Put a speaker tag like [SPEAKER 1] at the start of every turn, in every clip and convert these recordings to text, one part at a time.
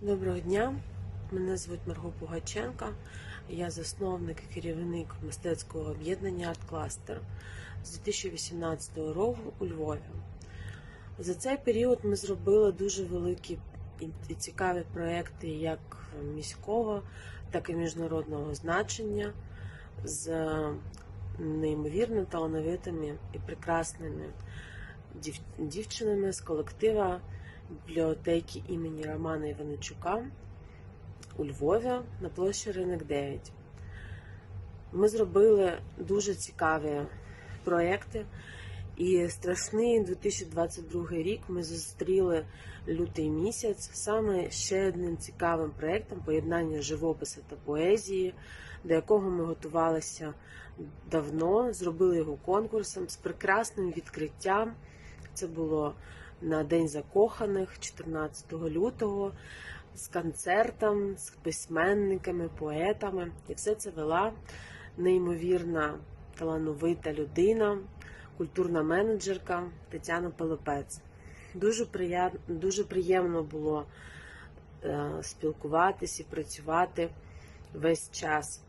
[SPEAKER 1] Доброго дня, мене звуть Марго Пугаченка. Я засновник і керівник мистецького об'єднання Арт Кластер з 2018 року у Львові. За цей період ми зробили дуже великі і цікаві проекти як міського, так і міжнародного значення з неймовірно талановитими і прекрасними дівчинами з колектива бібліотеки імені Романа Іваничука у Львові на площі Ринок 9. Ми зробили дуже цікаві проекти. І страшний 2022 рік ми зустріли лютий місяць саме ще одним цікавим проєктом поєднання живопису та поезії, до якого ми готувалися давно, зробили його конкурсом з прекрасним відкриттям. Це було на День закоханих 14 лютого з концертом, з письменниками, поетами. І все це вела неймовірна талановита людина, культурна менеджерка Тетяна Пилипець. Дуже приємно, дуже приємно було е, спілкуватись і працювати весь час.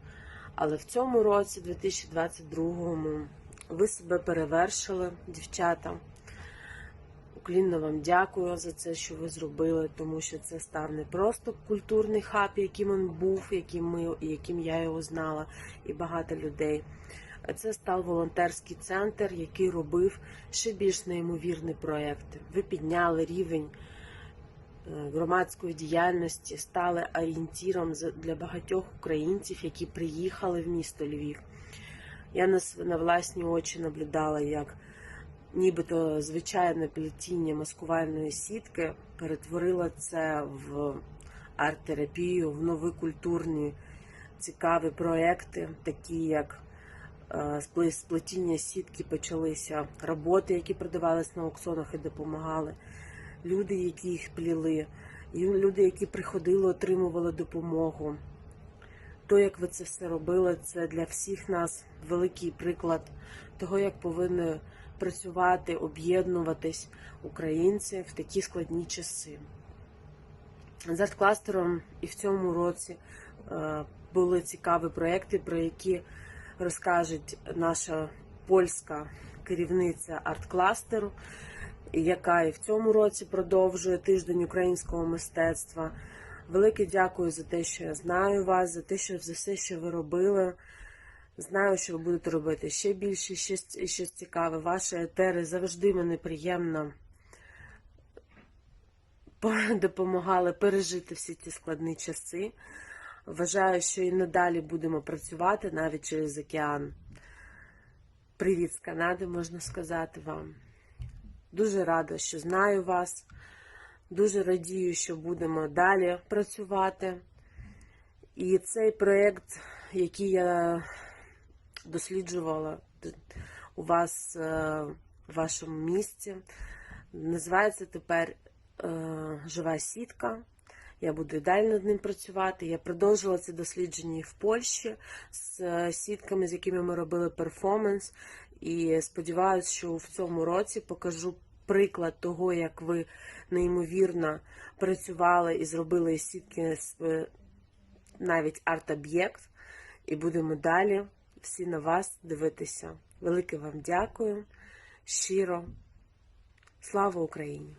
[SPEAKER 1] Але в цьому році, 2022-му, ви себе перевершили, дівчата. Уклінно вам дякую за це, що ви зробили, тому що це став не просто культурний хаб, яким він був, яким ми, яким я його знала, і багато людей. Це став волонтерський центр, який робив ще більш неймовірні проекти. Ви підняли рівень е, громадської діяльності, стали орієнтіром для багатьох українців, які приїхали в місто Львів. Я на власні очі наблюдала, як нібито звичайне плетіння маскувальної сітки перетворило це в арт-терапію, в нові культурні цікаві проекти, такі як е, сплетіння сітки почалися, роботи, які продавались на аукціонах і допомагали, люди, які їх пліли, люди, які приходили, отримували допомогу. То, як ви це все робили, це для всіх нас великий приклад того, як повинні працювати, об'єднуватись українці в такі складні часи. З арт-кластером і в цьому році е, були цікаві проекти, про які розкаже наша польська керівниця арт-кластеру, яка і в цьому році продовжує тиждень українського мистецтва. Велике дякую за те, що я знаю вас, за те, що за все, що ви робили. Знаю, що ви будете робити ще більше, і ще цікаве. Ваші етери завжди мене приємно допомагали пережити всі ці складні часи. Вважаю, що і надалі будемо працювати навіть через океан. Привіт з Канади, можна сказати вам. Дуже рада, що знаю вас. Дуже радію, що будемо далі працювати. І цей проєкт, який я досліджувала у вас е, в вашому місті, називається тепер е, Жива сітка. Я буду і далі над ним працювати. Я продовжила це дослідження в Польщі з е, сітками, з якими ми робили перформанс. І сподіваюся, що в цьому році покажу приклад того, як ви неймовірно працювали і зробили сітки навіть арт-об'єкт. І будемо далі всі на вас дивитися. Велике вам дякую. Щиро. Слава Україні!